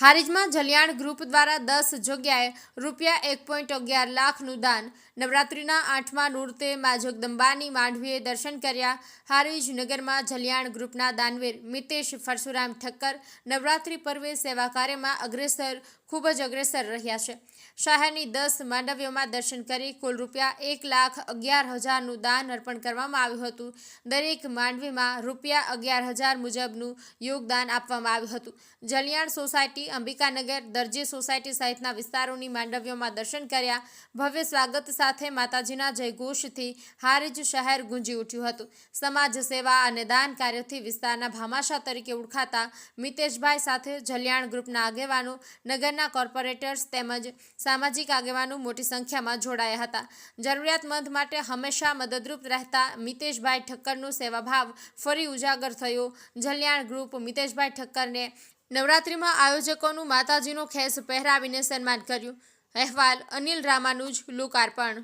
હારીજમાં Jaliyan group દ્વારા દસ જગ્યાએ રૂપિયા એક પોઈન્ટ અગિયાર લાખનું દાન, નવરાત્રિના આઠમા નૃત્ય મા જગદંબાની માંડવીએ દર્શન કર્યા. હારીજ નગરમાં જલિયાણ ગ્રુપના દાનવીર મિતેશ પરશુરામ ઠક્કર નવરાત્રિ પર્વે સેવા કાર્યમાં અગ્રેસર, ખૂબ જ અગ્રેસર રહ્યા છે. શહેરની દસ માંડવીઓમાં દર્શન કરી કુલ રૂપિયા એક લાખ અગિયાર હજારનું દાન અર્પણ કરવામાં આવ્યું હતું. દરેક માંડવીમાં રૂપિયા અગિયાર હજાર મુજબનું યોગદાન આપવામાં આવ્યું હતું. જલિયાણ સોસાયટી અંબિકાનગર દરજી સોસાયટી સહિતના વિસ્તારોની માંડવ્યોમાં દર્શન કર્યા. ભવ્ય સ્વાગત સાથે માતાજીના જયઘોષથી હારીજ શહેર ગુંજી ઉઠ્યું હતું. સમાજ સેવા અને દાન કાર્યથી વિસ્તારના ભામાશા તરીકે ઓળખાતા મિતેશભાઈ સાથે જલિયાણ ગ્રુપના આગેવાનો, નગરના કોર્પોરેટર્સ તેમજ સામાજિક આગેવાનો મોટી સંખ્યામાં જોડાયા હતા. જરૂરિયાતમંદ માટે હંમેશા મદદરૂપ રહેતા મિતેશભાઈ ઠક્કરનો સેવાભાવ ફરી ઉજાગર થયો. જલિયાણ ગ્રુપ મિતેશભાઈ ઠક્કરને નવરાત્રિમાં આયોજકોનું માતાજીનો ખેસ પહેરાવીને સન્માન કર્યું. અહેવાલ અનિલ રામાનુજ લોકાર્પણ